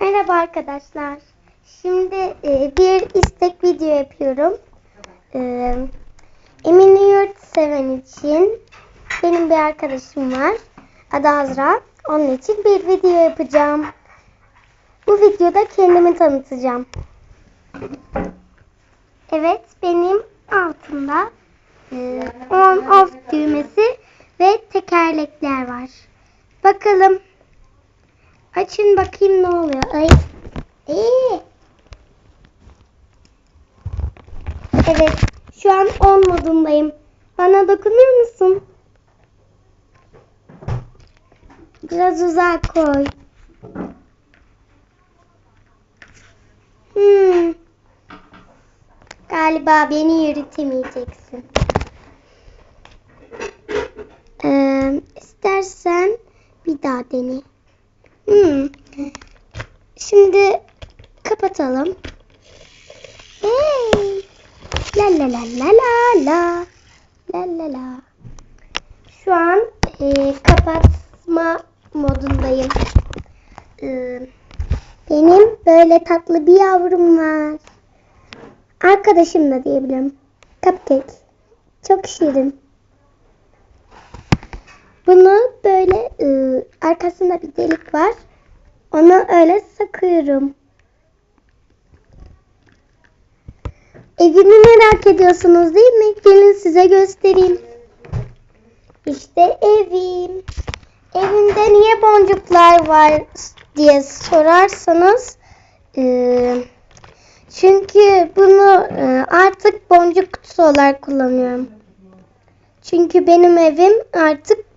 Merhaba arkadaşlar. Şimdi e, bir istek video yapıyorum. E, Emine Yurt seven için benim bir arkadaşım var. Adı Azra. Onun için bir video yapacağım. Bu videoda kendimi tanıtacağım. Evet benim altımda e, on off düğmesi ve tekerlekler var. Bakalım Açın bakayım ne oluyor. Ay. Ee. Evet. Şu an 10 modundayım. Bana dokunur musun? Biraz uzak koy. Hmm. Galiba beni yürütemeyeceksin. Ee, istersen bir daha dene. Hmm. Şimdi kapatalım. Hey. La la la la la la. La la la. Şu an e, kapatma modundayım. Ee, benim böyle tatlı bir yavrum var. Arkadaşım da diyebilirim. Cupcake. Çok şirin. Bunu böyle e, arkasında bir delik var. Onu öyle sakıyorum. Evimi merak ediyorsunuz değil mi? Gelin size göstereyim. İşte evim. Evimde niye boncuklar var diye sorarsanız e, çünkü bunu e, artık boncuk kutusu olarak kullanıyorum. Çünkü benim evim artık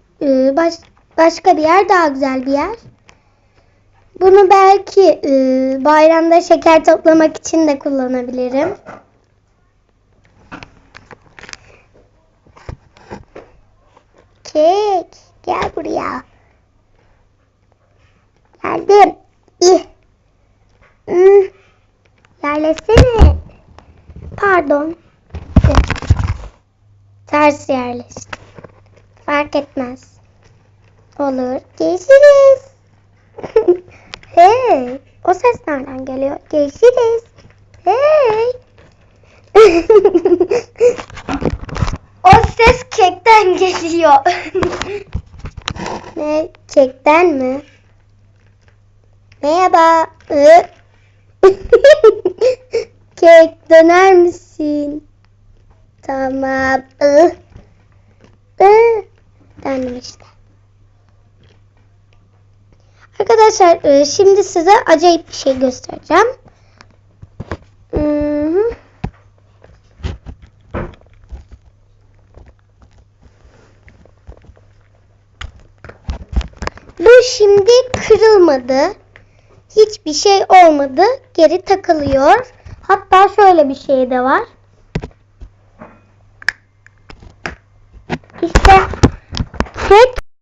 baş, başka bir yer daha güzel bir yer. Bunu belki e, bayramda şeker toplamak için de kullanabilirim. Kek gel buraya. Geldim. İh. Hmm. Yerleşsene. Pardon. Ters yerleştim. Fark etmez. Olur. Görüşürüz. hey. O ses nereden geliyor? Görüşürüz. Hey. o ses kekten geliyor. ne? Kekten mi? Merhaba. Kek döner misin? Tamam. Döndüm işte. Arkadaşlar e, şimdi size acayip bir şey göstereceğim. Bu şimdi kırılmadı. Hiçbir şey olmadı. Geri takılıyor. Hatta şöyle bir şey de var. İşte kek